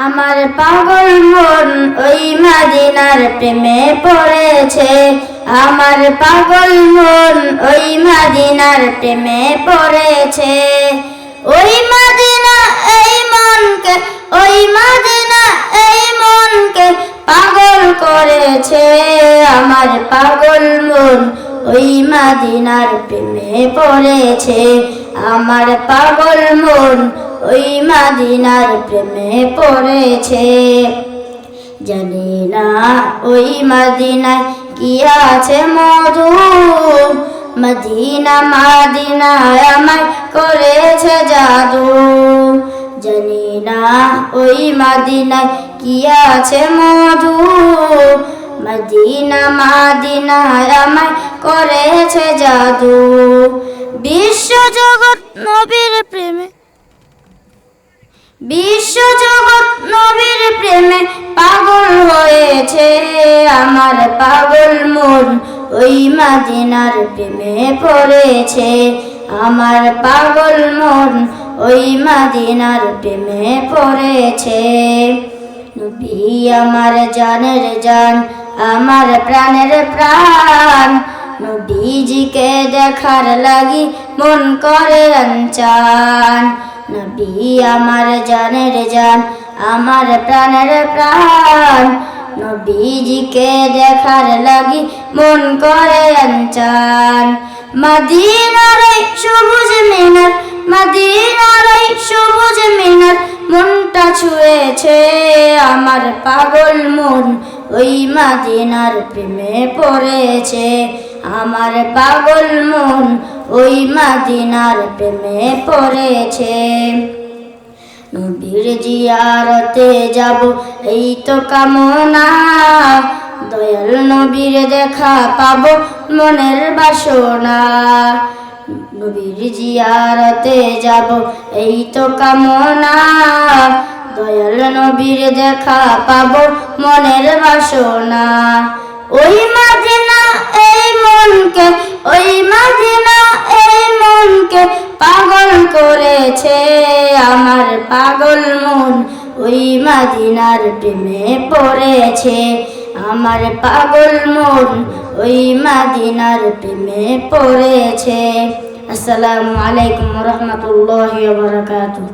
আমার পাগল মন ওই মাদিনার প্রেমে পড়েছে। আমার পাগল মন ওই মাদিনার প্রেমে পড়েছে। ওই মাদিনা, এই মনকে, ওই মাদিনা, এই মনকে পাগল করেছে। আমার পাগল মন ওই মাদিনার প্রেমে পড়েছে। আমার পাগল মন ওই মাদিনার প্রেমে পড়েছে। জানি না ওই মাদিনায় কি আছে মধু। মদিনা, মাদিনায় আমায় করেছে জাদু। জানি না ওই মাদিনায় কি আছে মধু। মদিনা, মাদিনায় আমায় করেছে জাদু। বিশ্ব জগৎ নবীর প্রেমে বিশ্ব জগৎ নবীর প্রেমে পাগল হয়েছে আমার পাগল মন। ওই মাদিনার প্রেমে পড়েছে আমার পাগল মন। ওই মাদিনার প্রেমে পড়েছে। নবী আমার জানের জান, আমার প্রাণের প্রাণ। নবীজিকে দেখার লাগি মন করে চান নবী আমার জানের জান, আমার প্রাণের প্রাণ। নবীজিকে দেখার লাগি মন করে চান মদিনার সবুজ মিনার, মদিনার সবুজ মিনার, মনটা ছুঁয়েছে আমার পাগল মন। ওই মাদিনার প্রেমে পড়েছে আমার পাগল মন। ওই মাদিনার প্রেমে পড়েছে। নবীর জিয়ারতে যাব, এই তো কামনা। দয়াল নবীর দেখা পাবো, মনের বাসনা। নবীর জিয়ারতে যাব, এই তো কামনা। দয়াল নবীর দেখা পাবো, মনের বাসনা। ওই মাদিনা, এই মনকে, ওই পাগল মন, ওই মাদিনার প্রেমে পড়েছে। আমার পাগল মন, ওই মাদিনার প্রেমে পড়েছে। আসসালামু আলাইকুম রহমতুল্লাহ বারকাতুহ।